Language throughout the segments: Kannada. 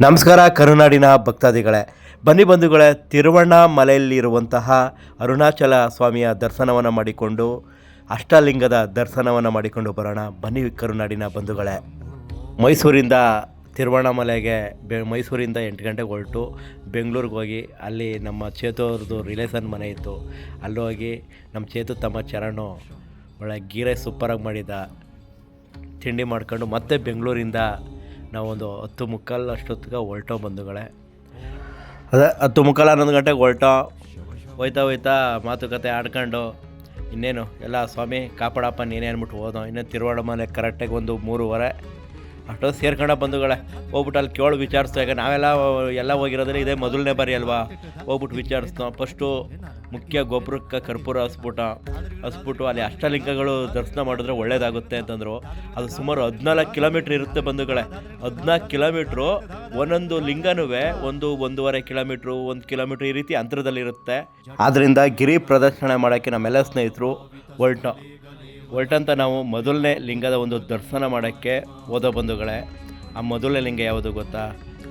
ನಮಸ್ಕಾರ ಕರುನಾಡಿನ ಭಕ್ತಾದಿಗಳೇ. ಬನ್ನಿ ಬಂಧುಗಳೇ, ತಿರುವಣ್ಣಾಮಲೆಯಲ್ಲಿರುವಂತಹ ಅರುಣಾಚಲ ಸ್ವಾಮಿಯ ದರ್ಶನವನ್ನು ಮಾಡಿಕೊಂಡು, ಅಷ್ಟಲಿಂಗದ ದರ್ಶನವನ್ನು ಮಾಡಿಕೊಂಡು ಬರೋಣ. ಬನ್ನಿ ಕರುನಾಡಿನ ಬಂಧುಗಳೇ. ಮೈಸೂರಿಂದ ತಿರುವಣ್ಣಾಮಲೆಗೆ ಬೆ, ಮೈಸೂರಿಂದ ಎಂಟು ಗಂಟೆಗೆ ಹೊರಟು, ಬೆಂಗಳೂರಿಗೆ ಹೋಗಿ, ಅಲ್ಲಿ ನಮ್ಮ ಚೇತು ಅವ್ರದ್ದು ರಿಲೇಷನ್ ಮನೆ ಇತ್ತು. ಅಲ್ಲಿ ಹೋಗಿ ನಮ್ಮ ಚೇತು ತಮ್ಮ ಚರಣು ಒಳ್ಳೆ ಗೀರೆ ಸೂಪರಾಗಿ ಮಾಡಿದ. ತಿಂಡಿ ಮಾಡ್ಕೊಂಡು ಮತ್ತೆ ಬೆಂಗಳೂರಿಂದ ನಾವೊಂದು ಹತ್ತು ಮುಕ್ಕಾಲು ಅಷ್ಟೊತ್ತಿಗೆ ಹೊರಟೋ ಬಂಧುಗಳೇ. ಅದೇ ಹತ್ತು ಮುಕ್ಕಾಲು ಹನ್ನೊಂದು ಗಂಟೆಗೆ ಹೊರಟೋ. ಹೋಯ್ತಾ ಹೋಯ್ತಾ ಮಾತುಕತೆ ಆಡ್ಕೊಂಡು, ಇನ್ನೇನು, ಎಲ್ಲ ಸ್ವಾಮಿ ಕಾಪಾಡಪ್ಪ, ನೀನೇ ಅಂದ್ಬಿಟ್ಟು ಹೋದೋ. ಇನ್ನೂ ತಿರುವಾಡ ಮನೆ ಕರೆಕ್ಟಾಗಿ ಒಂದು ಮೂರುವರೆ. ಅಷ್ಟೊತ್ತು ಸೇರ್ಕೊಂಡ ಬಂಧುಗಳೇ, ಹೋಗ್ಬಿಟ್ಟು ಅಲ್ಲಿ ಕೇಳು ವಿಚಾರಿಸ್ತು ಯಾಕೆ ನಾವೆಲ್ಲ ಎಲ್ಲ ಹೋಗಿರೋದ್ರೆ ಇದೇ ಮೊದಲನೇ ಬಾರಿ ಅಲ್ವಾ? ಹೋಗ್ಬಿಟ್ಟು ವಿಚಾರಿಸ್ತೋ ಫಸ್ಟು ಮುಖ್ಯ ಗೋಪುರಕ್ಕೆ ಕರ್ಪೂರ ಹಸ್ಬಿಟ ಹಸ್ಬಿಟ್ಟು ಅಲ್ಲಿ ಅಷ್ಟಲಿಂಗಗಳು ದರ್ಶನ ಮಾಡಿದ್ರೆ ಒಳ್ಳೇದಾಗುತ್ತೆ ಅಂತಂದರು. ಅದು ಸುಮಾರು ಹದಿನಾಲ್ಕು ಕಿಲೋಮೀಟ್ರ್ ಇರುತ್ತೆ ಬಂಧುಗಳೇ. ಹದಿನಾಲ್ಕು ಕಿಲೋಮೀಟ್ರು ಒಂದೊಂದು ಲಿಂಗನೂ ಒಂದು ಒಂದೂವರೆ ಕಿಲೋಮೀಟ್ರು, ಒಂದು ಕಿಲೋಮೀಟ್ರ್ ಈ ರೀತಿ ಅಂತರದಲ್ಲಿರುತ್ತೆ. ಆದ್ದರಿಂದ ಗಿರಿ ಪ್ರದರ್ಶನ ಮಾಡೋಕ್ಕೆ ನಮ್ಮೆಲ್ಲ ಸ್ನೇಹಿತರು ಹೊರಟು. ಹೊರಟಂತ ನಾವು ಮೊದಲನೇ ಲಿಂಗದ ಒಂದು ದರ್ಶನ ಮಾಡೋಕ್ಕೆ ಓದೋ ಬಂಧುಗಳೇ. ಆ ಮೊದಲನೇ ಲಿಂಗ ಯಾವುದು ಗೊತ್ತಾ?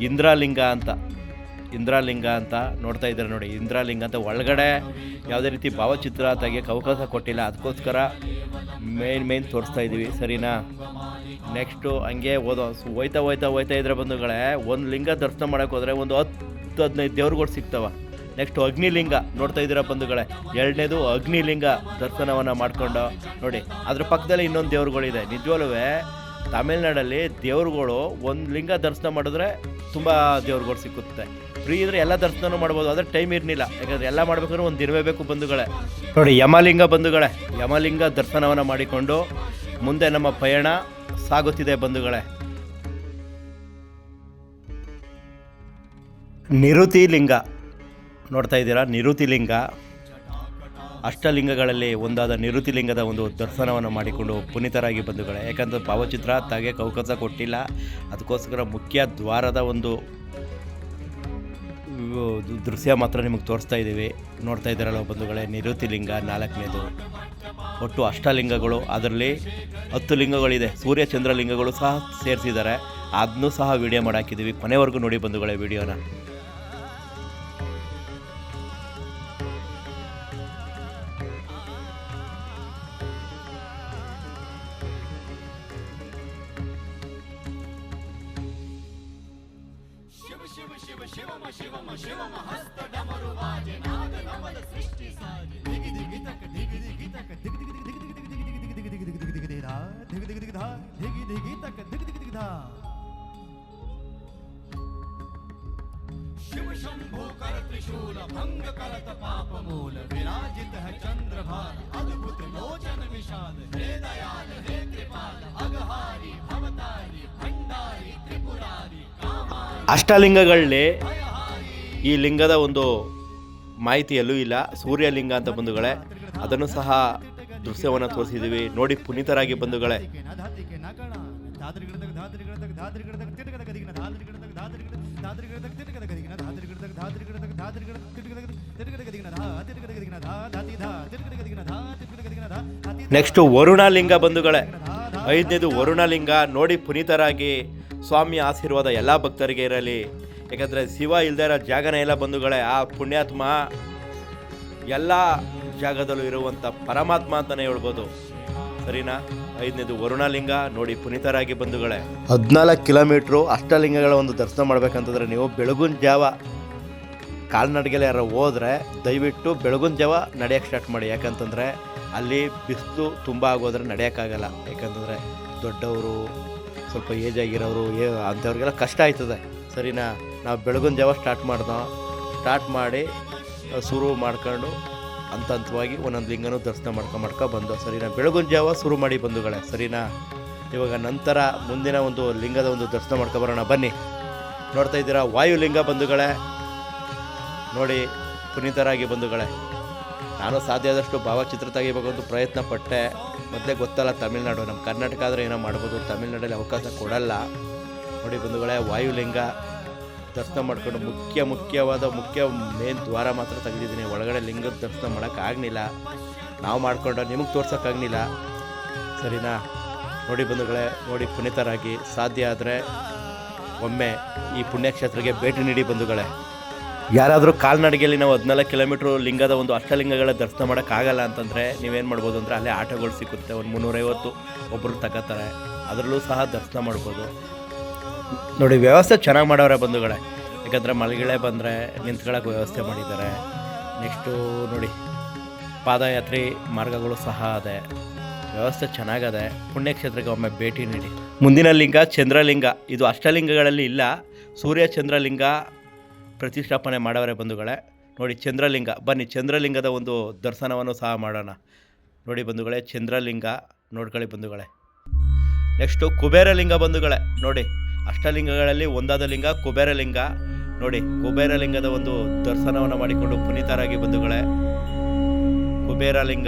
ಇಂದ್ರಾಲಿಂಗ ಅಂತ. ಇಂದ್ರಾಲಿಂಗ ಅಂತ ನೋಡ್ತಾ ಇದ್ದಾರೆ ನೋಡಿ. ಇಂದ್ರಾಲಿಂಗ ಅಂತ ಒಳಗಡೆ ಯಾವುದೇ ರೀತಿ ಭಾವಚಿತ್ರ ತೆಗಿಯೋಕ್ಕೆ ಅವಕಾಶ ಕೊಟ್ಟಿಲ್ಲ. ಅದಕ್ಕೋಸ್ಕರ ಮೇನ್ ಮೇನ್ ತೋರಿಸ್ತಾ ಇದ್ದೀವಿ. ಸರಿನಾ? ನೆಕ್ಸ್ಟು ಹಂಗೆ ಓದೋ ಹೋಯ್ತಾ ಹೋಯ್ತಾ ಹೋಯ್ತಾ ಇದ್ರೆ ಬಂಧುಗಳೇ, ಒಂದು ಲಿಂಗ ದರ್ಶನ ಮಾಡೋಕೆ ಹೋದರೆ ಒಂದು ಹತ್ತು ಹದಿನೈದು ದೇವ್ರುಗಳು ಸಿಗ್ತವೆ. ನೆಕ್ಸ್ಟ್ ಅಗ್ನಿಲಿಂಗ ನೋಡ್ತಾ ಇದ್ದೀರಾ ಬಂಧುಗಳೇ? ಎರಡನೇದು ಅಗ್ನಿಲಿಂಗ ದರ್ಶನವನ್ನು ಮಾಡಿಕೊಂಡು ನೋಡಿ. ಅದ್ರ ಪಕ್ಕದಲ್ಲಿ ಇನ್ನೊಂದು ದೇವ್ರುಗಳಿದೆ. ನಿಜವಲ್ಲೂ ತಮಿಳ್ನಾಡಲ್ಲಿ ದೇವ್ರುಗಳು ಒಂದು ಲಿಂಗ ದರ್ಶನ ಮಾಡಿದ್ರೆ ತುಂಬ ದೇವ್ರುಗಳು ಸಿಕ್ಕುತ್ತೆ. ಫ್ರೀ ಇದ್ರೆ ಎಲ್ಲ ದರ್ಶನ ಮಾಡ್ಬೋದು ಆದರೆ ಟೈಮ್ ಇರಲಿಲ್ಲ ಯಾಕಂದ್ರೆ ಎಲ್ಲ ಮಾಡ್ಬೇಕಾದ್ರೆ ಒಂದು ದಿನವೇ ಬೇಕು ಬಂಧುಗಳೇ. ನೋಡಿ ಯಮಲಿಂಗ ಬಂಧುಗಳೇ ಯಮಲಿಂಗ ದರ್ಶನವನ್ನು ಮಾಡಿಕೊಂಡು ಮುಂದೆ ನಮ್ಮ ಪಯಣ ಸಾಗುತ್ತಿದೆ ಬಂಧುಗಳೇ. ನಿರುತಿ ಲಿಂಗ ನೋಡ್ತಾ ಇದ್ದೀರಾ? ನಿರುತಿ ಲಿಂಗ ಅಷ್ಟಲಿಂಗಗಳಲ್ಲಿ ಒಂದಾದ ನಿರುತಿ ಲಿಂಗದ ಒಂದು ದರ್ಶನವನ್ನು ಮಾಡಿಕೊಂಡು ಪುನೀತರಾಗಿ ಬಂಧುಗಳೇ. ಯಾಕಂದರೆ ಭಾವಚಿತ್ರ ತಾಗೆ ಕೌಕಸ ಕೊಟ್ಟಿಲ್ಲ. ಅದಕ್ಕೋಸ್ಕರ ಮುಖ್ಯ ದ್ವಾರದ ಒಂದು ದೃಶ್ಯ ಮಾತ್ರ ನಿಮಗೆ ತೋರಿಸ್ತಾ ಇದ್ದೀವಿ ನೋಡ್ತಾ ಇದ್ದಾರಲ್ಲ ಬಂಧುಗಳೇ, ನಿರುತಿ ಲಿಂಗ ನಾಲ್ಕನೇದು. ಒಟ್ಟು ಅಷ್ಟಲಿಂಗಗಳು, ಅದರಲ್ಲಿ ಹತ್ತು ಲಿಂಗಗಳಿದೆ. ಸೂರ್ಯ, ಚಂದ್ರ ಲಿಂಗಗಳು ಸಹ ಸೇರಿಸಿದ್ದಾರೆ. ಅದನ್ನೂ ಸಹ ವಿಡಿಯೋ ಮಾಡಾಕಿದ್ದೀವಿ ಕೊನೆವರೆಗೂ ನೋಡಿ ಬಂಧುಗಳೇ ವಿಡಿಯೋನ शिव शिवम शिवम शिवम हस्त डमरु नाद नवद सृष्टि साजे दिग दिग तक दिग दिग तक दिग दिग दिग दिग दिग दिग दिग दिग दिग दिग दिग दिग दिग धा दिग दिग दिग धा दिग दिग तक दिग दिग दिग धा शिव शंभो कर त्रिशूल भंग करत पाप मूल विराजित है चंद्रभान अद्भुत लोचन विषाद हृदय ಅಷ್ಟಲಿಂಗಗಳಲ್ಲಿ ಈ ಲಿಂಗದ ಒಂದು ಮಾಹಿತಿಯಲ್ಲೂ ಇಲ್ಲ. ಸೂರ್ಯಲಿಂಗ ಅಂತ ಬಂಧುಗಳೇ, ಅದನ್ನು ಸಹ ದೃಶ್ಯವನ್ನು ತೋರಿಸಿದ್ದೀವಿ ನೋಡಿ, ಪುನೀತರಾಗಿ ಬಂಧುಗಳೇ. ನೆಕ್ಸ್ಟ್ ವರುಣಲಿಂಗ ಬಂಧುಗಳೇ. ಐದನೇದು ವರುಣಲಿಂಗ. ನೋಡಿ, ಪುನೀತರಾಗಿ ಸ್ವಾಮಿ ಆಶೀರ್ವಾದ ಎಲ್ಲ ಭಕ್ತರಿಗೆ ಇರಲಿ. ಯಾಕಂದರೆ ಶಿವ ಇಲ್ಲದೇ ಇರೋ ಜಾಗನೇ ಎಲ್ಲ ಬಂಧುಗಳೇ, ಆ ಪುಣ್ಯಾತ್ಮ ಎಲ್ಲ ಜಾಗದಲ್ಲೂ ಇರುವಂಥ ಪರಮಾತ್ಮ ಅಂತಲೇ ಹೇಳ್ಬೋದು. ಸರಿನಾ? ಐದನೇದು ವರುಣಲಿಂಗ, ನೋಡಿ ಪುನೀತರಾಗಿ ಬಂಧುಗಳೇ. ಹದಿನಾಲ್ಕು ಕಿಲೋಮೀಟ್ರು ಅಷ್ಟಲಿಂಗಗಳ ಒಂದು ದರ್ಶನ ಮಾಡಬೇಕಂತಂದ್ರೆ ನೀವು ಬೆಳಗುನ್ ಜಾವ ಕಾಲ್ನಡಿಗೆಲ್ಲ ಯಾರು ಹೋದ್ರೆ ದಯವಿಟ್ಟು ಬೆಳಗುನ್ ಜಾವ ನಡೆಯೋಕ್ಕೆ ಸ್ಟಾರ್ಟ್ ಮಾಡಿ. ಯಾಕಂತಂದರೆ ಅಲ್ಲಿ ಬಿಸಿಲು ತುಂಬ ಆಗೋದ್ರೆ ನಡೆಯೋಕ್ಕಾಗಲ್ಲ. ಯಾಕಂತಂದರೆ ದೊಡ್ಡವರು ಸ್ವಲ್ಪ ಏಜ್ ಆಗಿರೋರು, ಏ, ಅಂಥವ್ರಿಗೆಲ್ಲ ಕಷ್ಟ ಆಯ್ತದೆ. ಸರಿನಾ? ನಾವು ಬೆಳಗಿನ ಜಾವ ಸ್ಟಾರ್ಟ್ ಮಾಡ್ದೋ? ಸ್ಟಾರ್ಟ್ ಮಾಡಿ ಶುರು ಮಾಡ್ಕೊಂಡು ಹಂತ ಹಂತವಾಗಿ ಒಂದೊಂದು ಲಿಂಗನೂ ದರ್ಶನ ಮಾಡ್ಕೊ ಮಾಡ್ಕೊ ಬಂದು, ಸರಿನಾ? ಬೆಳಗುನ ಜಾವ ಶುರು ಮಾಡಿ ಬಂಧುಗಳೇ, ಸರಿನಾ? ಇವಾಗ ನಂತರ ಮುಂದಿನ ಒಂದು ಲಿಂಗದ ಒಂದು ದರ್ಶನ ಮಾಡ್ಕೊ ಬರೋಣ. ಬನ್ನಿ. ನೋಡ್ತಾ ಇದ್ದೀರಾ? ವಾಯುಲಿಂಗ ಬಂಧುಗಳೇ. ನೋಡಿ, ಪುನೀತರಾಗಿ ಬಂಧುಗಳೇ. ನಾನು ಸಾಧ್ಯ ಆದಷ್ಟು ಭಾವಚಿತ್ರ ತೆಗಿಬೇಕು ಅಂತ ಪ್ರಯತ್ನ ಪಟ್ಟೆ. ಮೊದಲೇ ಗೊತ್ತಲ್ಲ, ತಮಿಳ್ನಾಡು, ನಮ್ಮ ಕರ್ನಾಟಕ ಆದರೆ ಏನೋ ಮಾಡ್ಬೋದು. ತಮಿಳ್ನಾಡಲ್ಲಿ ಅವಕಾಶ ಕೊಡಲ್ಲ. ನೋಡಿ ಬಂಧುಗಳೇ, ವಾಯುಲಿಂಗ ದರ್ಶನ ಮಾಡಿಕೊಂಡು ಮುಖ್ಯ ಮುಖ್ಯವಾದ, ಮುಖ್ಯ ಮೇನ್ ದ್ವಾರ ಮಾತ್ರ ತೆಗೆದಿದ್ದೀನಿ. ಒಳಗಡೆ ಲಿಂಗದ ದರ್ಶನ ಮಾಡೋಕ್ಕಾಗಲಿಲ್ಲ ನಾವು ಮಾಡಿಕೊಂಡು ನಿಮಗೆ ತೋರ್ಸೋಕ್ಕಾಗಲಿಲ್ಲ ಸರಿನಾ? ನೋಡಿ ಬಂಧುಗಳೇ, ನೋಡಿ ಪುನೀತರಾಗಿ ಸಾಧ್ಯ ಆದರೆ ಒಮ್ಮೆ ಈ ಪುಣ್ಯಕ್ಷೇತ್ರಕ್ಕೆ ಭೇಟಿ ನೀಡಿ ಬಂಧುಗಳೇ. ಯಾರಾದರೂ ಕಾಲ್ನಡಿಗೆಯಲ್ಲಿ ನಾವು ಹದಿನಾಲ್ಕು ಕಿಲೋಮೀಟ್ರ್ ಲಿಂಗದ ಒಂದು ಅಷ್ಟಲಿಂಗಗಳ ದರ್ಶನ ಮಾಡೋಕ್ಕಾಗಲ್ಲ ಅಂತಂದರೆ ನೀವೇನು ಮಾಡ್ಬೋದು ಅಂದರೆ ಅಲ್ಲೇ ಆಟೋಗಳು ಸಿಗುತ್ತೆ ಒಂದು ಮುನ್ನೂರೈವತ್ತು ಒಬ್ಬರು ತಗೋತಾರೆ. ಅದರಲ್ಲೂ ಸಹ ದರ್ಶನ ಮಾಡ್ಬೋದು. ನೋಡಿ, ವ್ಯವಸ್ಥೆ ಚೆನ್ನಾಗಿ ಮಾಡೋರೆ ಬಂಧುಗಳೇ. ಯಾಕಂದರೆ ಮಲಗಿಳೆ ಬಂದರೆ ನಿಂತ್ಕೊಳ್ಳೋಕೆ ವ್ಯವಸ್ಥೆ ಮಾಡಿದ್ದಾರೆ. ನೆಕ್ಸ್ಟು ನೋಡಿ, ಪಾದಯಾತ್ರಿ ಮಾರ್ಗಗಳು ಸಹ ಅದೆ. ವ್ಯವಸ್ಥೆ ಚೆನ್ನಾಗದೆ, ಪುಣ್ಯಕ್ಷೇತ್ರಕ್ಕೆ ಒಮ್ಮೆ ಭೇಟಿ ನೀಡಿ. ಮುಂದಿನ ಲಿಂಗ ಚಂದ್ರಲಿಂಗ. ಇದು ಅಷ್ಟಲಿಂಗಗಳಲ್ಲಿ ಇಲ್ಲ. ಸೂರ್ಯ ಚಂದ್ರಲಿಂಗ ಪ್ರತಿಷ್ಠಾಪನೆ ಮಾಡವರೆ ಬಂಧುಗಳೇ. ನೋಡಿ ಚಂದ್ರಲಿಂಗ, ಬನ್ನಿ ಚಂದ್ರಲಿಂಗದ ಒಂದು ದರ್ಶನವನ್ನು ಸಹ ಮಾಡೋಣ. ನೋಡಿ ಬಂಧುಗಳೇ, ಚಂದ್ರಲಿಂಗ, ನೋಡ್ಕೊಳ್ಳಿ ಬಂಧುಗಳೇ. ನೆಕ್ಸ್ಟು ಕುಬೇರಲಿಂಗ ಬಂಧುಗಳೇ, ನೋಡಿ. ಅಷ್ಟಲಿಂಗಗಳಲ್ಲಿ ಒಂದಾದ ಲಿಂಗ ಕುಬೇರಲಿಂಗ ನೋಡಿ ಕುಬೇರಲಿಂಗದ ಒಂದು ದರ್ಶನವನ್ನು ಮಾಡಿಕೊಂಡು ಪುನೀತರಾಗಿ ಬಂಧುಗಳೇ. ಕುಬೇರಲಿಂಗ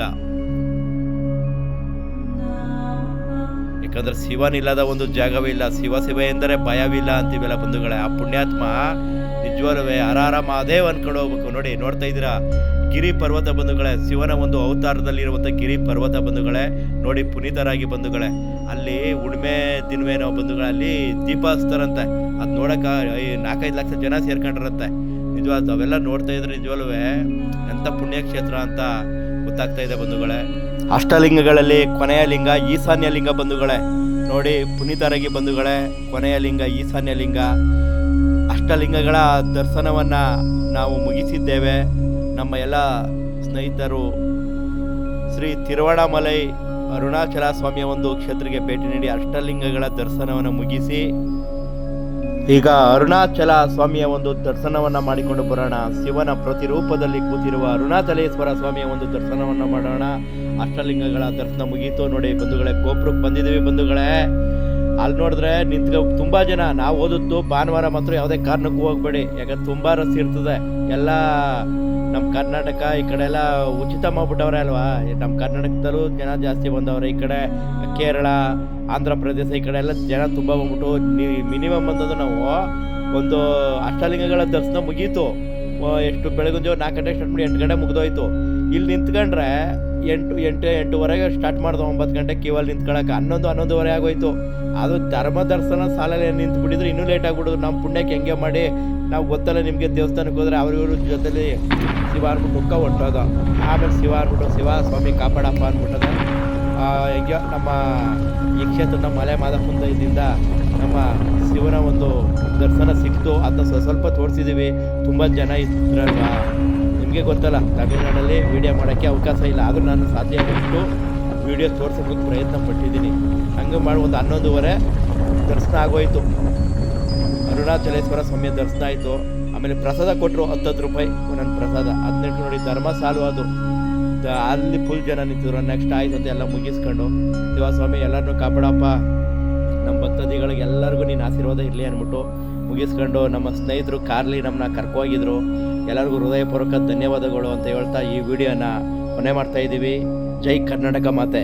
ಯಾಕಂದ್ರೆ ಶಿವನಿಲ್ಲದ ಒಂದು ಜಾಗವೇ ಇಲ್ಲ ಶಿವ ಶಿವ ಎಂದರೆ ಭಯವಿಲ್ಲ ಅಂತೀವಲ್ಲ ಬಂಧುಗಳೇ. ಆ ಪುಣ್ಯಾತ್ಮ ನಿಜವಾಲವೇ ಹರಾರ, ಮಹಾದೇವ್ ಅನ್ಕೊಂಡು ಹೋಗ್ಬೇಕು. ನೋಡಿ, ನೋಡ್ತಾ ಇದ್ದೀರಾ? ಗಿರಿ ಪರ್ವತ ಬಂಧುಗಳೇ, ಶಿವನ ಒಂದು ಅವತಾರದಲ್ಲಿರುವಂಥ ಗಿರಿ ಪರ್ವತ ಬಂಧುಗಳೇ, ನೋಡಿ, ಪುನೀತರಾಗಿ ಬಂಧುಗಳೇ. ಅಲ್ಲಿ ಉಣ್ಮೆ ದಿನವೇನೋ ನಾವು ಬಂಧುಗಳಲ್ಲಿ ದೀಪ ಹಚ್ತಾರಂತೆ ಅದು ನೋಡಕ್ಕೆ ನಾಲ್ಕೈದು ಲಕ್ಷ ಜನ ಸೇರ್ಕೊಂಡಿರತ್ತೆ ನಿಜವಾದ, ಅವೆಲ್ಲ ನೋಡ್ತಾ ಇದ್ರೆ ನಿಜವಲ್ವೇ, ಎಂಥ ಪುಣ್ಯಕ್ಷೇತ್ರ ಅಂತ ಗೊತ್ತಾಗ್ತಾ ಇದೆ ಬಂಧುಗಳೇ. ಅಷ್ಟಲಿಂಗಗಳಲ್ಲಿ ಕೊನೆಯ ಲಿಂಗ ಈಶಾನ್ಯ ಲಿಂಗ ಬಂಧುಗಳೇ. ನೋಡಿ, ಪುನೀತರಾಗಿ ಬಂಧುಗಳೇ, ಕೊನೆಯ ಲಿಂಗ ಈಶಾನ್ಯ ಲಿಂಗ. ಅಷ್ಟಲಿಂಗಗಳ ದರ್ಶನವನ್ನು ನಾವು ಮುಗಿಸಿದ್ದೇವೆ. ನಮ್ಮ ಎಲ್ಲ ಸ್ನೇಹಿತರು ಶ್ರೀ ತಿರುವಣಮಲೈ ಅರುಣಾಚಲ ಸ್ವಾಮಿಯ ಒಂದು ಕ್ಷೇತ್ರಕ್ಕೆ ಭೇಟಿ ನೀಡಿ ಅಷ್ಟಲಿಂಗಗಳ ದರ್ಶನವನ್ನು ಮುಗಿಸಿ, ಈಗ ಅರುಣಾಚಲ ಸ್ವಾಮಿಯ ಒಂದು ದರ್ಶನವನ್ನು ಮಾಡಿಕೊಂಡು ಬರೋಣ. ಶಿವನ ಪ್ರತಿರೂಪದಲ್ಲಿ ಕೂತಿರುವ ಅರುಣಾಚಲೇಶ್ವರ ಸ್ವಾಮಿಯ ಒಂದು ದರ್ಶನವನ್ನು ಮಾಡೋಣ. ಅಷ್ಟಲಿಂಗಗಳ ದರ್ಶನ ಮುಗೀತು. ನೋಡಿ ಬಂಧುಗಳೇ, ಗೋಪುರಕ್ಕೆ ಬಂದಿದ್ದೀವಿ ಬಂಧುಗಳೇ. ಅಲ್ಲಿ ನೋಡಿದ್ರೆ ನಿಂತ್ಕ ತುಂಬ ಜನ. ನಾವು ಓದಿದ್ದು ಭಾನುವಾರ ಮಾತ್ರ ಯಾವುದೇ ಕಾರಣಕ್ಕೂ ಹೋಗ್ಬೇಡಿ. ಯಾಕಂದ್ರೆ ತುಂಬ ರಸ್ ಇರ್ತದೆ. ಎಲ್ಲ ನಮ್ಮ ಕರ್ನಾಟಕ ಈ ಕಡೆ ಎಲ್ಲ ಉಚಿತ ಮಾಡ್ಬಿಟ್ಟವ್ರೆ ಅಲ್ವಾ? ನಮ್ಮ ಕರ್ನಾಟಕದಲ್ಲೂ ಜನ ಜಾಸ್ತಿ ಬಂದವ್ರೆ. ಈ ಕಡೆ ಕೇರಳ ಆಂಧ್ರ ಪ್ರದೇಶ ಈ ಕಡೆ ಎಲ್ಲ ಜನ ತುಂಬ ಬಂದ್ಬಿಟ್ಟು ಮಿನಿಮಮ್ ಬಂದದ್ದು ನಾವು ಒಂದು ಅಷ್ಟಲಿಂಗಗಳ ದರ್ಶನ ಮುಗೀತು. ಎಷ್ಟು ಬೆಳಗಿನ ಜಾವ ನಾಲ್ಕು ಗಂಟೆ ಸ್ಟಾರ್ಟ್ ಮಾಡಿ ಎಂಟು ಗಂಟೆ ಮುಗಿದೋಯ್ತು. ಇಲ್ಲಿ ನಿಂತ್ಕೊಂಡ್ರೆ ಎಂಟು ಎಂಟು, ಎಂಟುವರೆಗೆ ಸ್ಟಾರ್ಟ್ ಮಾಡ್ದೆ ಒಂಬತ್ತು ಗಂಟೆ ಕ್ಯೂವಲ್ಲಿ ನಿಂತ್ಕೊಳಕ್ಕೆ ಹನ್ನೊಂದು, ಹನ್ನೊಂದುವರೆ ಆಗೋಯ್ತು. ಅದು ಧರ್ಮ ದರ್ಶನ ಸಾಲಲ್ಲಿ ನಿಂತು ಬಿಟ್ಟಿದ್ರೆ ಇನ್ನೂ ಲೇಟ್ ಆಗ್ಬಿಡೋದು. ನಮ್ಮ ಪುಣ್ಯಕ್ಕೆ ಹೆಂಗೆ ಮಾಡಿ? ನಾವು ಗೊತ್ತಲ್ಲ ನಿಮಗೆ ದೇವಸ್ಥಾನಕ್ಕೆ ಹೋದ್ರೆ ಅವ್ರ ಜೊತೆಲಿ ಶಿವ ಅಂದ್ಬಿಟ್ಟು ಮುಖ ಹೊಂಟೋದು ಆಮೇಲೆ ಶಿವ ಅಂದ್ಬಿಟ್ಟು ಶಿವ ಸ್ವಾಮಿ ಕಾಪಾಡಪ್ಪ ಅಂದ್ಬಿಟ್ಟದ. ಹೆಂಗೆ ನಮ್ಮ ಈ ನಮ್ಮ ಮಲೆ ಮಾದಪ್ಪನ ಇದರಿಂದ ನಮ್ಮ ಶಿವನ ಒಂದು ದರ್ಶನ ಸಿಕ್ತು. ಅಂತ ಸ್ವ ಸ್ವಲ್ಪ ತೋರಿಸಿದ್ದೀವಿ ತುಂಬ ಜನ ಇದ್ರಲ್ವಾ? ನಿಮಗೆ ಗೊತ್ತಲ್ಲ, ತಮಿಳ್ನಾಡಲ್ಲಿ ವೀಡಿಯೋ ಮಾಡೋಕ್ಕೆ ಅವಕಾಶ ಇಲ್ಲ. ಆದರೂ ನಾನು ಸಾಧ್ಯ ಆದಷ್ಟು ವಿಡಿಯೋ ತೋರಿಸೋದಕ್ಕೆ ಪ್ರಯತ್ನ ಪಟ್ಟಿದ್ದೀನಿ. ಹಂಗೆ ಮಾಡಿ ಒಂದು ಹನ್ನೊಂದುವರೆ ದರ್ಶನ ಆಗೋಯ್ತು. ಅರುಣಾಚಲೇಶ್ವರ ಸ್ವಾಮಿಯ ದರ್ಶನ ಆಯಿತು. ಆಮೇಲೆ ಪ್ರಸಾದ ಕೊಟ್ಟರು ಹತ್ತತ್ತು ರೂಪಾಯಿ. ನನ್ನ ಪ್ರಸಾದ. ಹದಿನೆಂಟು ನೋಡಿ ಧರ್ಮ ಸಾಲು ಅದು ಅಲ್ಲಿ ಫುಲ್ ಜನ ನಿಂತಿದ್ರು. ನೆಕ್ಸ್ಟ್ ಆಯ್ತು ಅಂತ ಎಲ್ಲ ಮುಗಿಸ್ಕೊಂಡು ಶಿವಸ್ವಾಮಿ ಎಲ್ಲರನ್ನು ಕಾಪಾಡಪ್ಪ. ನಮ್ಮ ಭಕ್ತಾದಿಗಳಿಗೆ ಎಲ್ಲರಿಗೂ ನೀನು ಆಶೀರ್ವಾದ ಇರಲಿ ಅಂದ್ಬಿಟ್ಟು ಮುಗಿಸ್ಕೊಂಡು, ನಮ್ಮ ಸ್ನೇಹಿತರು ಕಾರ್ಲಿ ನಮ್ಮನ್ನ ಕರ್ಕೋಗಿದ್ರು. ಎಲ್ಲರಿಗೂ ಹೃದಯಪೂರ್ವಕ ಧನ್ಯವಾದಗಳು ಅಂತ ಹೇಳ್ತಾ ಈ ವಿಡಿಯೋನ ಕೊನೆ ಮಾಡ್ತಾ ಇದ್ದೀವಿ ಜೈ ಕರ್ನಾಟಕ ಮಾತೆ.